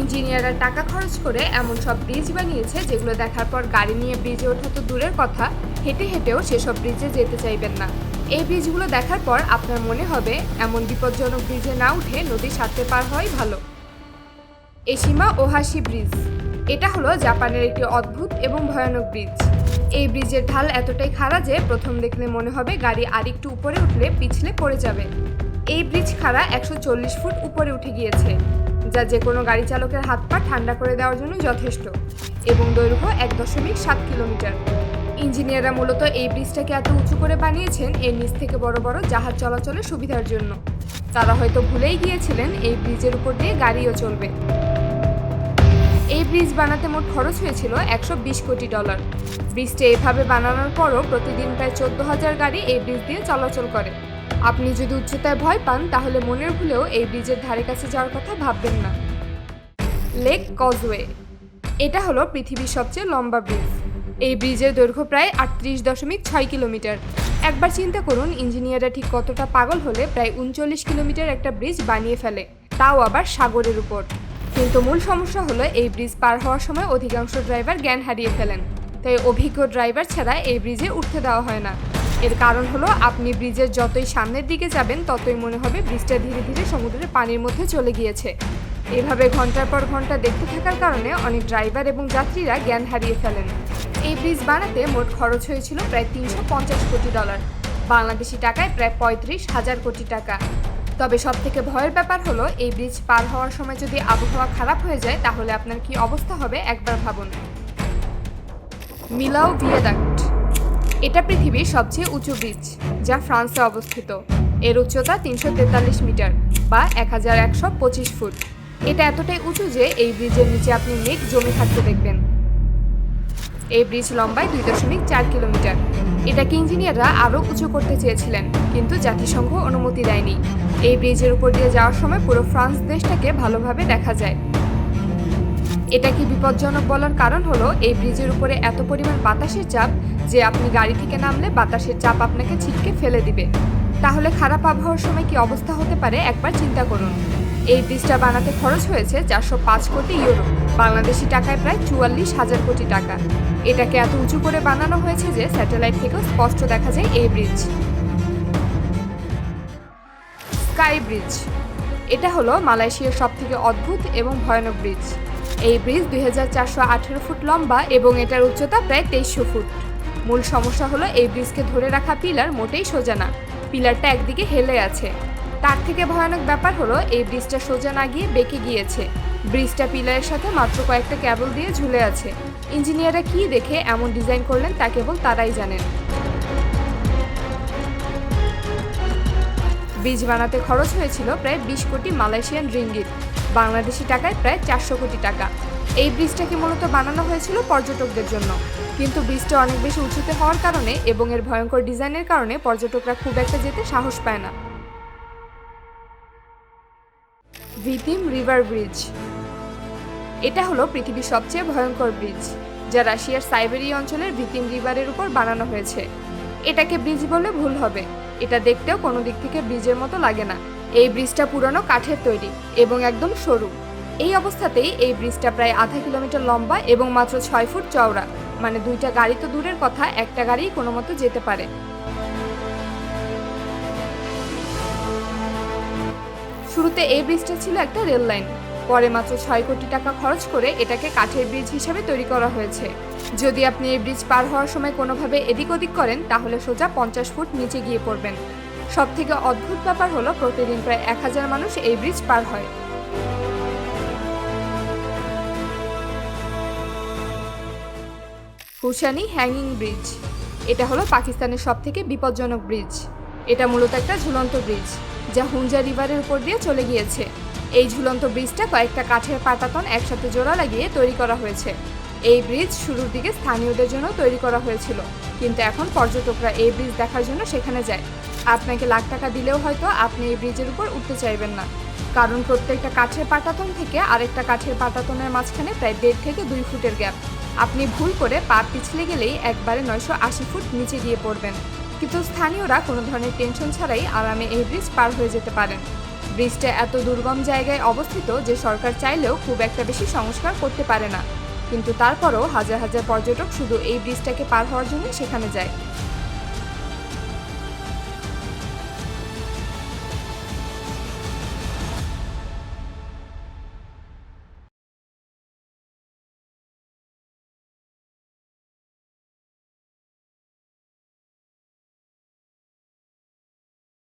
ইঞ্জিনিয়াররা টাকা খরচ করে এমন সব ব্রিজ বানিয়েছে যেগুলো দেখার পর গাড়ি নিয়ে ব্রিজে ওঠা তো দূরের কথা। হেঁটে হেঁটেও সেসব ব্রিজে যেতে চাইবেন না। এই ব্রিজগুলো দেখার পর আপনার মনে হবে, এমন বিপজ্জনক ব্রিজে না উঠে নদী সাঁতরে পার হওয়াই ভালো। এশিমা ওহাশি ব্রিজ এটা হলো জাপানের একটি অদ্ভুত এবং ভয়ানক ব্রিজ এই ব্রিজের ঢাল এতটাই খাড়া যে প্রথম দেখলে মনে হবে গাড়ি আরেকটু উপরে উঠলে পিছলে পড়ে যাবে। এই ব্রিজ খাড়া একশো চল্লিশ ফুট উপরে উঠে গিয়েছে। যা যে কোনো গাড়ি চালকের হাত পা ঠান্ডা করে দেওয়ার জন্য যথেষ্ট এবং দৈর্ঘ্য এক দশমিক সাত কিলোমিটার। ইঞ্জিনিয়াররা মূলত এই ব্রিজটাকে এত উঁচু করে বানিয়েছেন এর নিচ থেকে বড় বড় জাহাজ চলাচলের সুবিধার জন্য। তারা হয়তো ভুলেই গিয়েছিলেন এই ব্রিজের উপর দিয়ে গাড়িও চলবে। এই ব্রিজ বানাতে মোট খরচ হয়েছিল একশো বিশ কোটি ডলার। ব্রিজটি এভাবে বানানোর পরও প্রতিদিন প্রায় চোদ্দ হাজার গাড়ি এই ব্রিজ দিয়ে চলাচল করে। আপনি যদি উচ্চতায় ভয় পান, তাহলে মনের ভুলেও এই ব্রিজের ধারে কাছে যাওয়ার কথা ভাববেন না। লেক কজওয়ে এটা হলো পৃথিবীর সবচেয়ে লম্বা ব্রিজ এই ব্রিজের দৈর্ঘ্য প্রায় আটত্রিশ দশমিক ছয় কিলোমিটার। একবার চিন্তা করুন, ইঞ্জিনিয়াররা ঠিক কতটা পাগল হলে প্রায় উনচল্লিশ কিলোমিটার একটা ব্রিজ বানিয়ে ফেলে, তাও আবার সাগরের উপর। কিন্তু মূল সমস্যা হলো এই ব্রিজ পার হওয়ার সময় অধিকাংশ ড্রাইভার জ্ঞান হারিয়ে ফেলেন। তাই অভিজ্ঞ ড্রাইভার ছাড়া এই ব্রিজে উঠতে দেওয়া হয় না। এর কারণ হলো, আপনি ব্রিজের যতই সামনের দিকে যাবেন, ততই মনে হবে ব্রিজটা ধীরে ধীরে সমুদ্রের পানির মধ্যে চলে গিয়েছে। এভাবে ঘণ্টার পর ঘণ্টা দেখতে থাকার কারণে অনেক ড্রাইভার এবং যাত্রীরা জ্ঞান হারিয়ে ফেলেন। এই ব্রিজ বানাতে মোট খরচ হয়েছিল প্রায় তিনশো পঞ্চাশ কোটি ডলার। বাংলাদেশি টাকায় প্রায় পঁয়ত্রিশ হাজার কোটি টাকা। তবে সব থেকে ভয়ের ব্যাপার হলো, এই ব্রিজ পার হওয়ার সময় যদি আবহাওয়া খারাপ হয়ে যায়, তাহলে আপনার কি অবস্থা হবে একবার ভাবুন। মিলাও ভিয়াদাক্ট। এটা পৃথিবীর সবচেয়ে উঁচু ব্রিজ যা ফ্রান্সে অবস্থিত। এর উচ্চতা তিনশো তেতাল্লিশ মিটার বা এক হাজার একশো পঁচিশ ফুট। এটা এতটাই উঁচু যে এই ব্রিজের নিচে আপনি মেঘ জমে থাকতে দেখবেন। এই ব্রিজ লম্বায় দুই দশমিক চার কিলোমিটার। এটাকে ইঞ্জিনিয়াররা আরও উঁচু করতে চেয়েছিলেন, কিন্তু জাতিসংঘ অনুমতি দেয়নি। এই ব্রিজের উপর দিয়ে যাওয়ার সময় পুরো ফ্রান্স দেশটাকে ভালোভাবে দেখা যায়। এটা কি বিপজ্জনক বলার কারণ হলো, এই ব্রিজের উপরে এত পরিমাণ বাতাসের চাপ যে আপনি গাড়ি থেকে নামলে বাতাসের চাপ আপনাকে ছিটকে ফেলে দিবে। তাহলে খারাপ আবহাওয়ার সময় কি অবস্থা হতে পারে? একবার চিন্তা করুন। এই ব্রিজটা বানাতে খরচ হয়েছে চারশো পাঁচ কোটি ইউরো, বাংলাদেশি টাকায় প্রায় চুয়াল্লিশ হাজার কোটি টাকা। এটাকে এত উঁচু করে বানানো হয়েছে যে স্যাটেলাইট থেকেও স্পষ্ট দেখা যায় এই ব্রিজ। Sky bridge. এটা হলো মালয়েশিয়ার সবথেকে অদ্ভুত এবং ভয়ানক ব্রিজ। এই ব্রিজ দুই হাজার চারশো আঠারো ফুট লম্বা এবং এটার উচ্চতা প্রায় তেইশশো ফুট। মূল সমস্যা হলো এই ব্রিজকে ধরে রাখা পিলার মোটেই সোজা না। পিলারটা একদিকে হেলে আছে। তার থেকে ভয়ানক ব্যাপার হলো এই ব্রিজটা সোজা না গিয়ে বেঁকে গিয়েছে। ব্রিজটা পিলারের সাথে মাত্র কয়েকটা ক্যাবল দিয়ে ঝুলে আছে। ইঞ্জিনিয়াররা কী দেখে এমন ডিজাইন করলেন তা কেবল তারাই জানেন। ব্রিজ বানাতে খরচ হয়েছিল প্রায় বিশ কোটি মালয়েশিয়ান রিঙ্গিত, বাংলাদেশি টাকায় প্রায় চারশো কোটি টাকা। এই ব্রিজটাকে মূলত বানানো হয়েছিল পর্যটকদের জন্য। কিন্তু ব্রিজটা অনেক বেশি উঁচুতে হওয়ার কারণে এবং এর ভয়ঙ্কর ডিজাইনের কারণে পর্যটকরা খুব একটা যেতে সাহস পায় না। ভিতিম রিভার ব্রিজ। এটা হলো পৃথিবীর সবচেয়ে ভয়ঙ্কর ব্রিজ যা রাশিয়ার সাইবেরিয়া অঞ্চলের ভিতিম রিভারের উপর বানানো হয়েছে। এটাকে ব্রিজ বলে ভুল হবে। এটা দেখতেও কোনো দিক থেকে ব্রিজের মতো লাগে না। এই ব্রিজটা পুরনো কাঠের তৈরি এবং একদম সরু। এই অবস্থাতেই এই ব্রিজটা প্রায় আধা কিলোমিটার লম্বা এবং মাত্র ছয় ফুট চওড়া। মানে দুইটা গাড়ি তো দূরের কথা, একটা গাড়ি কোনো মতো যেতে পারে। শুরুতে এই ব্রিজটা ছিল একটা রেল লাইন। পরে মাত্র ছয় কোটি টাকা খরচ করে এটাকে কাঠের ব্রিজ হিসাবে তৈরি করা হয়েছে। যদি আপনি এই ব্রিজ পার হওয়ার সময় কোনোভাবে এদিক ওদিক করেন, তাহলে সোজা পঞ্চাশ ফুট নিচে গিয়ে পড়বেন। সব থেকে অদ্ভুত ব্যাপার হলো প্রতিদিন প্রায় এক হাজার মানুষ এই ব্রিজ পার হয়। Hussaini hanging bridge. এটা হলো পাকিস্তানের সব থেকে বিপজ্জনক ব্রিজ। এটা মূলত একটা ঝুলন্ত ব্রিজ, যা হুঞ্জা রিভারের উপর দিয়ে চলে গিয়েছে। এই ঝুলন্ত ব্রিজটা কয়েকটা কাঠের পাটাতন একসাথে জোড়া লাগিয়ে তৈরি করা হয়েছে। এই ব্রিজ শুরুর দিকে স্থানীয়দের জন্য তৈরি করা হয়েছিল। কিন্তু এখন পর্যটকরা এই ব্রিজ দেখার জন্য সেখানে যায়। আপনাকে লাখ টাকা দিলেও হয়তো আপনি এই ব্রিজের উপর উঠতে চাইবেন না। কারণ প্রত্যেকটা কাঠের পাটাতন থেকে আরেকটা কাঠের পাটাতনের মাঝখানে প্রায় দেড় থেকে দুই ফুটের গ্যাপ আপনি ভুল করে পা পিছলে গেলেই একবারে নয়শো আশি ফুট নিচে গিয়ে পড়বেন। কিন্তু স্থানীয়রা কোনো ধরনের টেনশন ছাড়াই আরামে এই ব্রিজ পার হয়ে যেতে পারেন। ব্রিজটা এত দুর্গম জায়গায় অবস্থিত যে সরকার চাইলেও খুব একটা বেশি সংস্কার করতে পারে না। কিন্তু তারপরও হাজার হাজার পর্যটক শুধু এই ব্রিজটাকে পার হওয়ার জন্য সেখানে যায়।